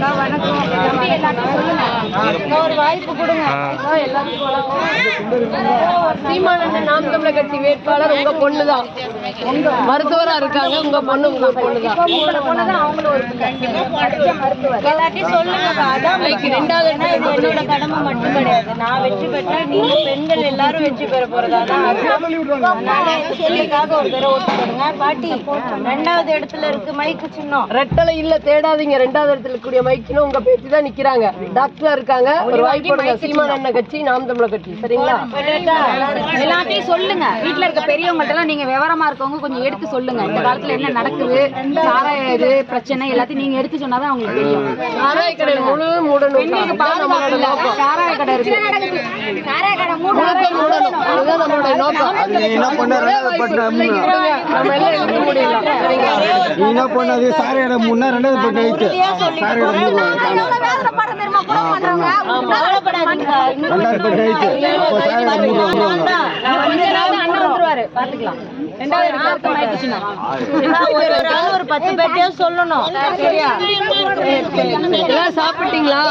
વનકુમાર ஒரு வாய்ப்பு கொடுங்க. நாம் தமிழர் கட்சி வேட்பாளர் உங்க பொண்ணுதான். மருத்துவரா இருக்காங்க உங்க பொண்ணு உங்க அதான் இன்னைக்கு ரெண்டாவது என்னோட கடமை மட்டும் கிடையாது. நான் வெற்றி பெற்றா நீங்க பெண்கள் எல்லாரும் வெற்றி பெற போறதா தான் ஒரு தடவை ஓட்டு போடுங்க. பாட்டி ரெண்டாவது இடத்துல இருக்கு மைக்கு சின்னம். ரெட்டலை இல்ல தேடாதீங்க. ரெண்டாவது இடத்துல இருக்கக்கூடிய மைக்கினும் உங்க பேச்சு தான் நிக்கிறாங்க. டாக்டரா இருக்காங்க. ஒரு வாய்ப்பு கொடுங்க. சீமானண்ண கட்சி நாம் தமிழர் கட்சி. சரிங்களா? எல்லாத்தையும் சொல்லுங்க. வீட்ல இருக்க பெரியவங்கள்ட்ட எல்லாம் நீங்க விவரமா இருக்கவங்க கொஞ்சம் எடுத்து சொல்லுங்க. இந்த காலத்துல என்ன நடக்குது சாராய இது பிரச்சனை எல்லாத்தையும் நீங்க எடுத்து சொன்னாதான் அவங்களுக்கு தெரியும். சாராய கடை முழு மூடணும். சாராய கடை இருக்கு. முழுக்க மூடணும். அதுதான் நம்மளோட நோக்கம். என்ன பண்ணாரு. நம்ம எல்லாம் இருக்க முடியல. சரிங்களா? நீ என்ன பண்ணாது சாரி இடம் முன்னா ரெண்டாவது பட்டு வைத்து சாரி இடம் கவலைப்படாதீங்க ரெண்டாவது பட்டு வைத்து அப்போ சாரி இடம் மூணு ஒரு ஒரு ஆள் ஒரு பத்து பேர்ட்டையும் சொல்லணும். சரியா? சாப்பிட்டீங்களா?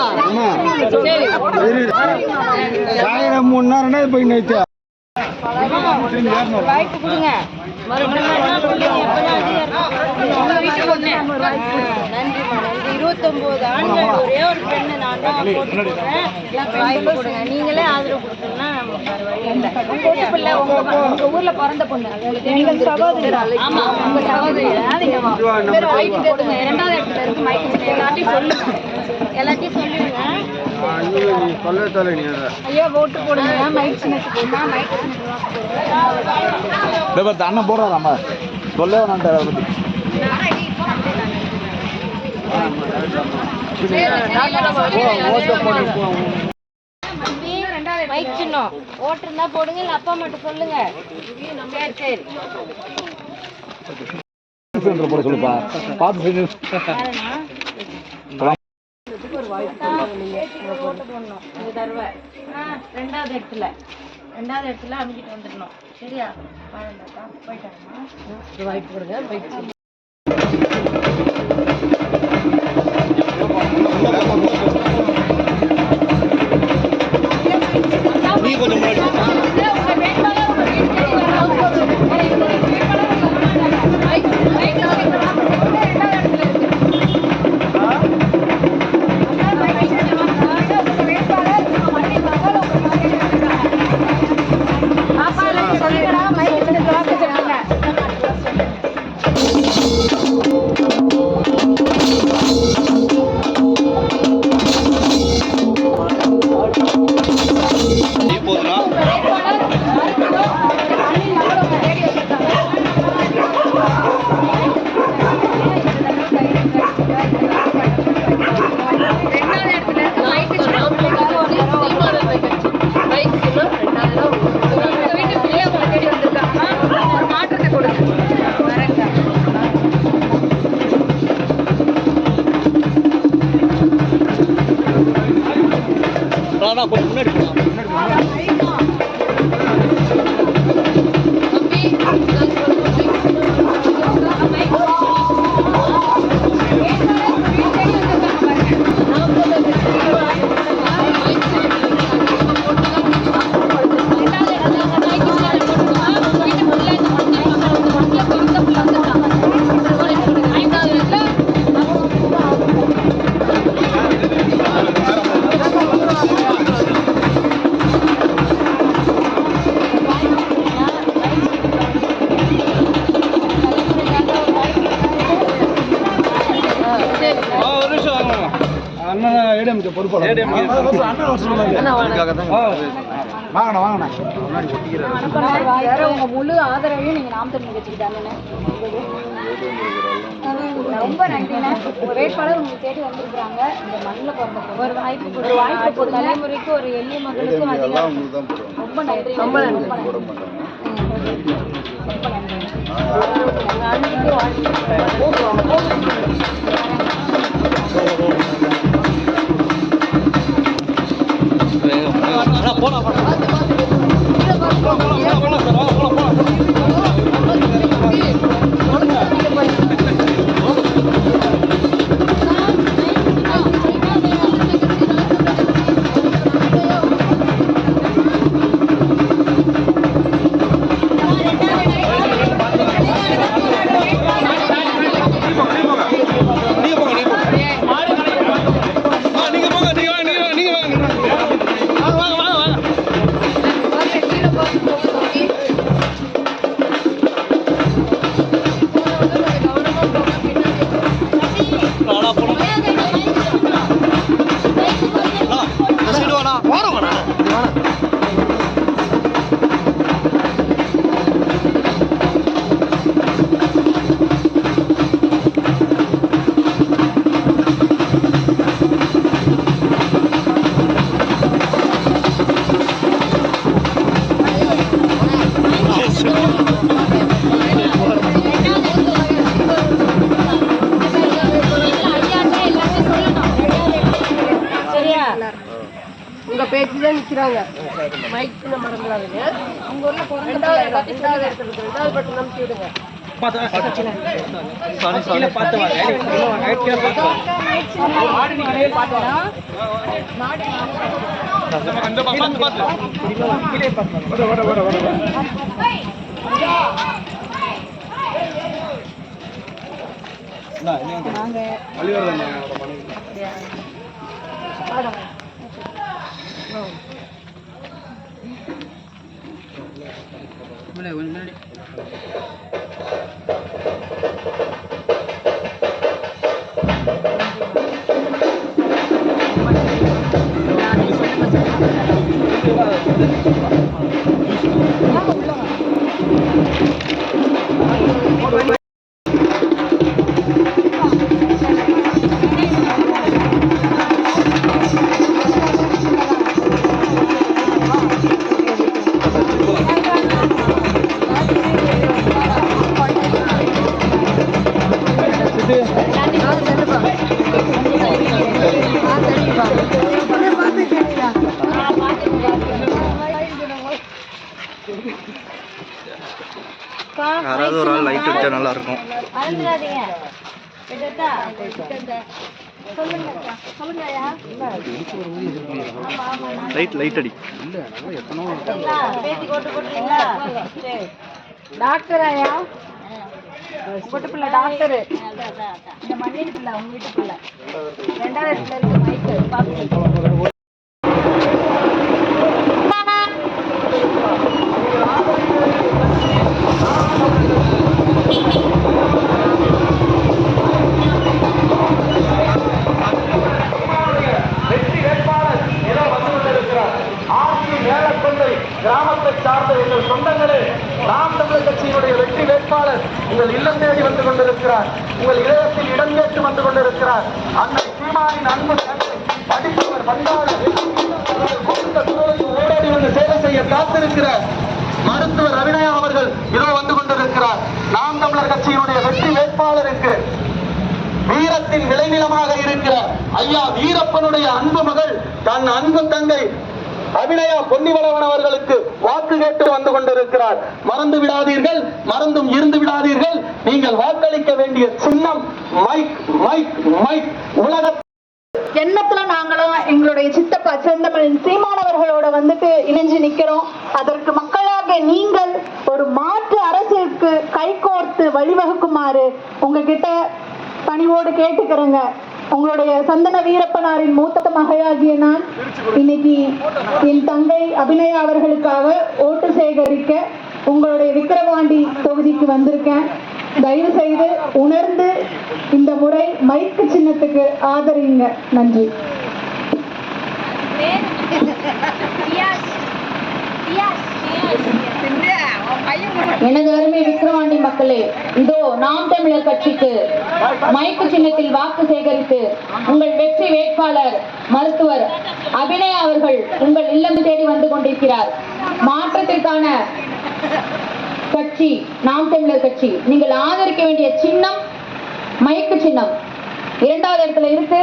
ரெண்டாவது பட்டு வைத்து வாய்ப்பு கொடுங்க. நன்றிம்மா நன்றி ஆண்கள் ஒரே ஒரு பெண்ணு நான் தான் போட்டு கொடுக்குறேன் கொடுங்க நீங்களே ஆதரவு கொடுத்தீங்கன்னா நமக்கு பிள்ளை உங்க உங்க ஊர்ல பிறந்த பொண்ணு ஆமா உங்க சகோதரி ரெண்டாவது இடத்துல இருக்கு மைக்கு எல்லாத்தையும் சொல்லுங்க. எல்லாத்தையும் சொல்ல ஓட்டு போடுங்க. மைக் சின்னத்துக்கு மைக் சின்னத்துக்கு அண்ணன் போடுறாராம்மா சொல்லவே வேணான்ட்டார் அதை பற்றி மைக் சின்னம் ஓட்டு போடுங்க அப்பா மட்டும் சொல்லுங்க சரி சரி போட சொல்லுப்பா பார்த்து ரெண்டாவது இடத்துல. ரெண்டாவது இடத்துல அமைக்கிட்டு வந்துடணும். சரியா? வாழ்ந்தாக்கா போயிட்டாங்கம்மா வாய்ப்பு கொடுங்க பயிற்சி அண்ணன் வாங்கண்ணா வாங்கண்ணா. வேற உங்க முழு ஆதரவையும் நீங்க நாம் தமிழ் கட்சிக்கு தானே ரொம்ப நன்றிண்ணே. உங்க வேட்பாளர் உங்களுக்கு தேடி வந்திருக்காங்க இந்த மண்ணில் பிறந்த பொண்ணு. ஒரு வாய்ப்பு கொடு வாய்ப்பு தலைமுறைக்கு ஒரு எளிய மகளுக்கும் அதிகம் ரொம்ப நன்றி ரொம்ப நன்றி. ரொம்ப நன்றி போடுங்க உங்க பேச்சு தான் நிக்கிறாங்க. மைக் சின்ன மறந்துடாதீங்க. ரெண்டாவது ரெண்டாவது இடத்துல இருக்கு. ரெண்டாவது பட்டம் நம்பி விடுங்க கீழே பார்த்து வாங்க யாராவது ஒரு ஆள் லைட் அடிச்சா நல்லா இருக்கும்? லைட் லைட் அடி. போட்டுறீங்களா? சரி. டாக்டர் ஐயா உங்கள்கிட்ட பிள்ளை டாக்டரு. இந்த மண்ணின் பிள்ளை உங்க வீட்டு பிள்ளை. ரெண்டாவது இடத்துல இருக்கு மைக்கு கிராமத்தை சார்ந்த எங்கள் சொந்தங்களே நாம் தமிழர் கட்சியினுடைய வெற்றி வேட்பாளர் உங்கள் இல்லம் தேடி வந்து கொண்டிருக்கிறார். உங்கள் இதயத்தில் இடம் கேட்டு வந்து கொண்டிருக்கிறார். அன்னை சீமானின் அன்பு படித்தவர் பண்பாளர் கூட்ட வந்து சேவை செய்ய காத்திருக்கிற மருத்துவர் அபிநயா அவர்கள் இதோ வந்து கொண்டிருக்கிறார். நாம் தமிழர் கட்சியினுடைய வெற்றி வேட்பாளருக்கு வீரத்தின் விளைநிலமாக இருக்கிற ஐயா வீரப்பனுடைய அன்பு மகள் தன் அன்பு தங்கை அபிநயா பொன்னிவளவன் அவர்களுக்கு வாக்கு கேட்டு வந்து கொண்டிருக்கிறார். மறந்து விடாதீர்கள் மறந்தும் இருந்து விடாதீர்கள். நீங்கள் வாக்களிக்க வேண்டிய சின்னம் மைக் மைக் மைக் உலக எண்ணத்துல நாங்களும் எங்களுடைய சித்தப்பா செந்தமிழ் சீமானவர்களோட வந்துட்டு இணைஞ்சு நிக்கிறோம். அதற்கு மக்களாக நீங்கள் ஒரு மாற்று அரசிற்கு கைகோர்த்து வழிவகுக்குமாறு உங்ககிட்ட பணிவோடு கேட்டுக்கிறேங்க. உங்களுடைய சந்தன வீரப்பனாரின் மூத்த மகையாகிய நான் இன்னைக்கு என் தங்கை அபிநயா அவர்களுக்காக ஓட்டு சேகரிக்க உங்களுடைய விக்கிரவாண்டி தொகுதிக்கு வந்திருக்கேன். தயவு செய்து உணர்ந்து இந்த முறை மைக்கு சின்னத்துக்கு ஆதரிங்க. நன்றி. எனது அருமை விக்கிரவாண்டி மக்களே இதோ நாம் தமிழர் கட்சிக்கு மைக்கு சின்னத்தில் வாக்கு சேகரித்து உங்கள் வெற்றி வேட்பாளர் மருத்துவர் அபிநய அவர்கள் உங்கள் இல்லம் தேடி வந்து கொண்டிருக்கிறார். மாற்றத்திற்கான கட்சி நாம் தமிழர் கட்சி. நீங்கள் ஆதரிக்க வேண்டிய சின்னம் மயக்கு சின்னம். இரண்டாவது இடத்துல இருக்கு.